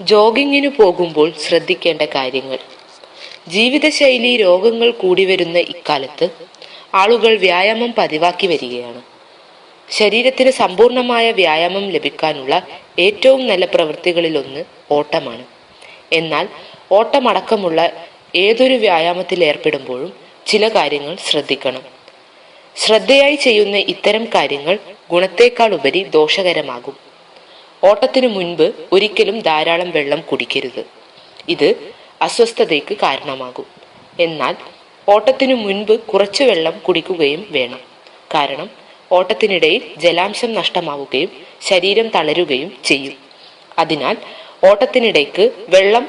ജോഗിങ്ങിനു പോകുമ്പോൾ ശ്രദ്ധിക്കേണ്ട കാര്യങ്ങൾ. ജീവിതശൈലി രോഗങ്ങൾ കൂടി വരുന്ന ഇക്കാലത്ത് ആളുകൾ വ്യായാമം പതിവാക്കി വരികയാണ്. ശരീരത്തിന് സമ്പൂർണമായ വ്യായാമം ലഭിക്കാനുള്ള ഏറ്റവും നല്ല പ്രവൃത്തികളിലൊന്ന് ഓട്ടമാണ്. എന്നാൽ ഓട്ടമടക്കമുള്ള ഏതൊരു വ്യായാമത്തിൽ ഏർപ്പെടുമ്പോഴും ചില കാര്യങ്ങൾ ശ്രദ്ധിക്കണം. ശ്രദ്ധയായി ചെയ്യുന്ന ഇത്തരം കാര്യങ്ങൾ ഗുണത്തേക്കാൾ ഉപരി ദോഷകരമാകും. ഓട്ടത്തിനു മുൻപ് ഒരിക്കലും ധാരാളം വെള്ളം കുടിക്കരുത്. ഇത് അസ്വസ്ഥതയ്ക്ക് കാരണമാകും. എന്നാൽ ഓട്ടത്തിനു മുൻപ് കുറച്ച് വെള്ളം കുടിക്കുകയും വേണം. കാരണം ഓട്ടത്തിനിടയിൽ ജലാംശം നഷ്ടമാവുകയും ശരീരം തളരുകയും ചെയ്യും. അതിനാൽ ഓട്ടത്തിനിടയ്ക്ക് വെള്ളം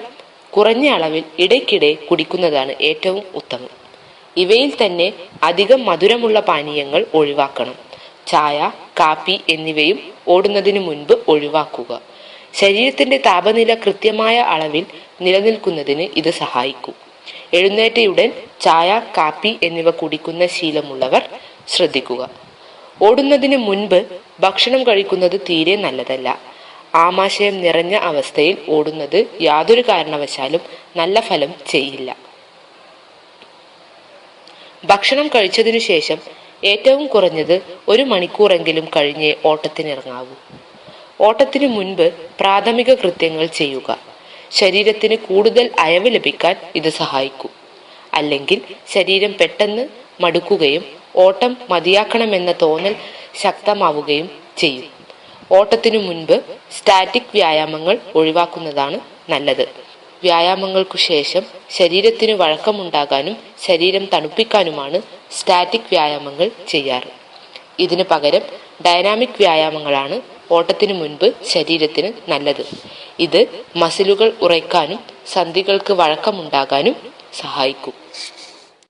കുറഞ്ഞ അളവിൽ ഇടയ്ക്കിടെ കുടിക്കുന്നതാണ് ഏറ്റവും ഉത്തമം. ഇവയിൽ തന്നെ അധികം മധുരമുള്ള പാനീയങ്ങൾ ഒഴിവാക്കണം. ചായ കാപ്പി എന്നിവയും ഓടുന്നതിനു മുൻപ് ഒഴിവാക്കുക. ശരീരത്തിന്റെ താപനില കൃത്യമായ അളവിൽ നിലനിൽക്കുന്നതിന് ഇത് സഹായിക്കും. എഴുന്നേറ്റയുടൻ ചായ കാപ്പി എന്നിവ കുടിക്കുന്ന ശീലമുള്ളവർ ശ്രദ്ധിക്കുക. ഓടുന്നതിന് മുൻപ് ഭക്ഷണം കഴിക്കുന്നത് തീരെ നല്ലതല്ല. ആമാശയം നിറഞ്ഞ അവസ്ഥയിൽ ഓടുന്നത് യാതൊരു കാരണവശാലും നല്ല ഫലം ചെയ്യില്ല. ഭക്ഷണം കഴിച്ചതിനു ശേഷം ഏറ്റവും കുറഞ്ഞത് ഒരു മണിക്കൂറെങ്കിലും കഴിഞ്ഞേ ഓട്ടത്തിനിറങ്ങാവൂ. ഓട്ടത്തിന് മുൻപ് പ്രാഥമിക കൃത്യങ്ങൾ ചെയ്യുക. ശരീരത്തിന് കൂടുതൽ അയവ് ലഭിക്കാൻ ഇത് സഹായിക്കും. അല്ലെങ്കിൽ ശരീരം പെട്ടെന്ന് മടുക്കുകയും ഓട്ടം മതിയാക്കണമെന്ന തോന്നൽ ശക്തമാവുകയും ചെയ്യും. ഓട്ടത്തിനു മുൻപ് സ്റ്റാറ്റിക് വ്യായാമങ്ങൾ ഒഴിവാക്കുന്നതാണ് നല്ലത്. വ്യായാമങ്ങൾക്കു ശേഷം ശരീരത്തിന് വഴക്കമുണ്ടാകാനും ശരീരം തണുപ്പിക്കാനുമാണ് സ്റ്റാറ്റിക് വ്യായാമങ്ങൾ ചെയ്യാറ്. ഇതിനു പകരം ഡൈനാമിക് വ്യായാമങ്ങളാണ് ഓട്ടത്തിനു മുൻപ് ശരീരത്തിന് നല്ലത്. ഇത് മസിലുകൾ ഉറയ്ക്കാനും സന്ധികൾക്ക് വഴക്കമുണ്ടാകാനും സഹായിക്കും.